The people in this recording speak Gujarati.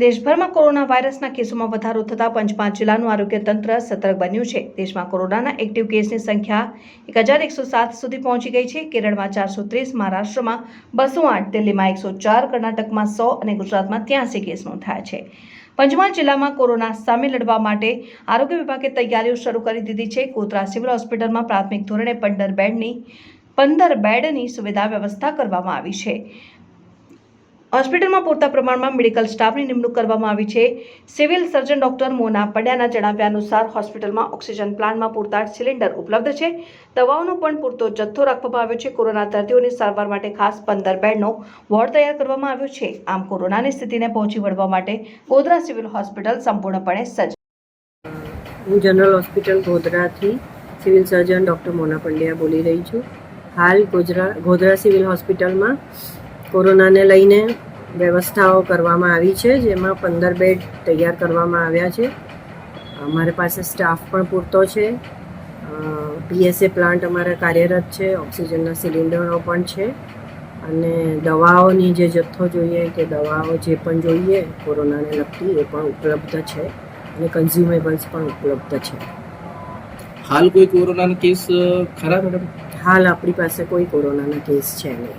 દેશભરમાં કોરોના વાયરસના કેસોમાં વધારો થતાં પંચમહાલ જિલ્લાનું આરોગ્ય તંત્ર સતર્ક બન્યું છે. દેશમાં કોરોનાના એક્ટિવ કેસની સંખ્યા એક હજાર એકસો સાત સુધી પહોંચી ગઈ છે. કેરળમાં ચારસો ત્રીસ, મહારાષ્ટ્રમાં બસો આઠ, દિલ્હીમાં એકસો ચાર, કર્ણાટકમાં સો અને ગુજરાતમાં ત્યાંસી કેસ નોંધાયા છે. પંચમહાલ જિલ્લામાં કોરોના સામે લડવા માટે આરોગ્ય વિભાગે તૈયારીઓ શરૂ કરી દીધી છે. ગોધરા સિવિલ હોસ્પિટલમાં પ્રાથમિક ધોરણે પંદર બેડની પંદર બેડની સુવિધા વ્યવસ્થા કરવામાં આવી છે. હોસ્પિટલમાં પૂરતા પ્રમાણમાં મેડિકલ સ્ટાફની નિમણૂક કરવામાં આવી છે. સિવિલ સર્જન ડોક્ટર મોના પંડ્યાના જણાવ્યા અનુસાર હોસ્પિટલમાં ઓક્સિજન પ્લાન્ટમાં પૂરતા સિલિન્ડર ઉપલબ્ધ છે. દવાઓનો પણ પૂરતો જથ્થો રાખવામાં આવ્યો છે. કોરોના દર્દીઓની સારવાર માટે ખાસ પંદર બેડનો વોર્ડ તૈયાર કરવામાં આવ્યો છે. આમ કોરોનાની સ્થિતિને પહોંચી વળવા માટે ગોધરા સિવિલ હોસ્પિટલ સંપૂર્ણપણે સજ્જ. હું general hospital ગોધરાથી civil surgeon doctor Mona Pandya બોલી રહી છું. હાલ ગોધરા ગોધરા સિવિલ હોસ્પિટલમાં કોરોનાને લઈને વ્યવસ્થાઓ કરવામાં આવી છે જેમાં પંદર બેડ તૈયાર કરવામાં આવ્યા છે. અમારી પાસે સ્ટાફ પણ પૂરતો છે. પીએસએ પ્લાન્ટ અમારા કાર્યરત છે ઓક્સિજનના સિલિન્ડરો પણ છે. અને દવાઓની જે જથ્થો જોઈએ કે દવાઓ જે પણ જોઈએ કોરોનાને લગતી એ પણ ઉપલબ્ધ છે અને કન્ઝ્યુમેબલ્સ પણ ઉપલબ્ધ છે. હાલ કોઈ કોરોનાનો કેસ ખરા મેડમ? હાલ આપણી પાસે કોઈ કોરોનાના કેસ છે નહીં.